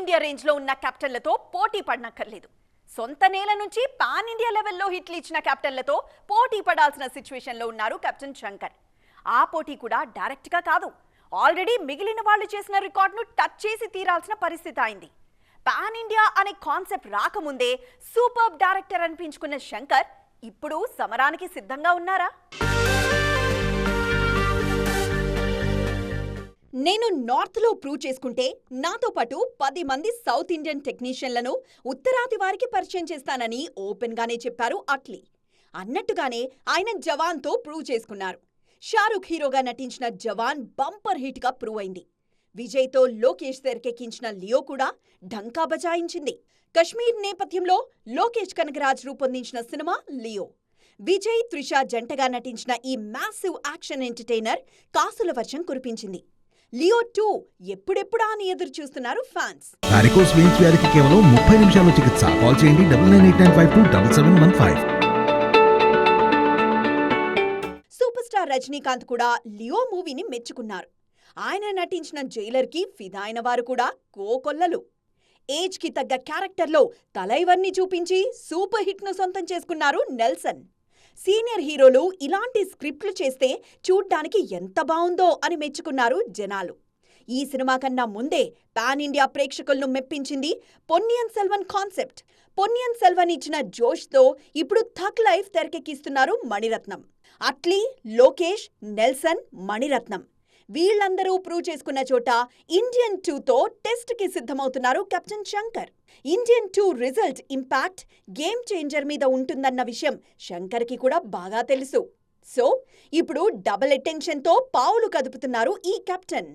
India రేంజ్లో ఉన్న కెప్టెన్లతో పోటీ పడనక్కర్లేదు. సొంత నేల నుంచి పాన్ ఇండియా లెవెల్లో హిట్లు ఇచ్చిన కెప్టెన్లతో పోటీ పడాల్సిన సిచ్యువేషన్లో ఉన్నారు కెప్టెన్ శంకర్. ఆ పోటీ కూడా డైరెక్ట్గా కాదు. ఆల్రెడీ మిగిలిన వాళ్ళు చేసిన రికార్డును టచ్ చేసి తీరాల్సిన పరిస్థితి అయింది. పాన్ ఇండియా అనే కాన్సెప్ట్ రాకముందే సూపర్ డైరెక్టర్ అనిపించుకున్న శంకర్ ఇప్పుడు సమరానికి సిద్ధంగా ఉన్నారా? నేను నార్త్లో ప్రూవ్ చేసుకుంటే నాతో పాటు పది మంది సౌత్ ఇండియన్ టెక్నీషియన్లను ఉత్తరాది వారికి పరిచయం చేస్తానని ఓపెన్గానే చెప్పారు అట్లీ. అన్నట్టుగానే ఆయన జవాన్తో ప్రూవ్ చేసుకున్నారు. షారుఖ్ హీరోగా నటించిన జవాన్ బంపర్ హిట్గా ప్రూవ్ అయింది. విజయ్తో లోకేష్ తెరకెక్కించిన లియో కూడా ఢంకా బజాయించింది. కశ్మీర్ నేపథ్యంలో లోకేష్ కనకరాజ్ రూపొందించిన సినిమా లియో. విజయ్ త్రిష జంటగా నటించిన ఈ మ్యాసివ్ యాక్షన్ ఎంటర్టైనర్ కాసుల వర్షం కురిపించింది. లియో టూ ఎప్పుడెప్పుడా అని ఎదురు చూస్తున్నారు ఫ్యాన్స్. వారికోస్ వెయిన్స్ వ్యాధికి కేవలం ముప్పై నిమిషాల్లో చికిత్స. కాల్ చేయండి double nine eight nine five two double seven one five super star Rajinikanth కూడా లియో మూవీని మెచ్చుకున్నారు. ఆయన నటించిన జైలర్కి ఫిదా అయిన వారు కూడా కోకొల్లలు ఏజ్కి తగ్గ క్యారెక్టర్లో తలైవర్ని చూపించి సూపర్ హిట్ను సొంతం చేసుకున్నారు నెల్సన్. సీనియర్ హీరోలు ఇలాంటి స్క్రిప్ట్లు చేస్తే చూడ్డానికి ఎంత బావుందో అని మెచ్చుకున్నారు జనాలు. ఈ సినిమా కన్నా ముందే పాన్ ఇండియా ప్రేక్షకులను మెప్పించింది పొన్నియన్ సెల్వన్ కాన్సెప్ట్. పొన్నియన్ సెల్వన్ ఇచ్చిన జోష్తో ఇప్పుడు థక్ లైఫ్ తెరకెక్కిస్తున్నారు మణిరత్నం. అట్లీ లోకేష్ నెల్సన్ మణిరత్నం. వీళ్ళందరూ ప్రూవ్ చేసుకున్న చోట ఇండియన్ టూతో టెస్ట్కి సిద్ధమవుతున్నారు captain Shankar. Indian two result impact game changer మీద ఉంటుందన్న విషయం శంకర్కి కూడా బాగా తెలుసు. సో ఇప్పుడు డబుల్ అటెన్షన్తో పావులు కదుపుతున్నారు ఈ కెప్టెన్.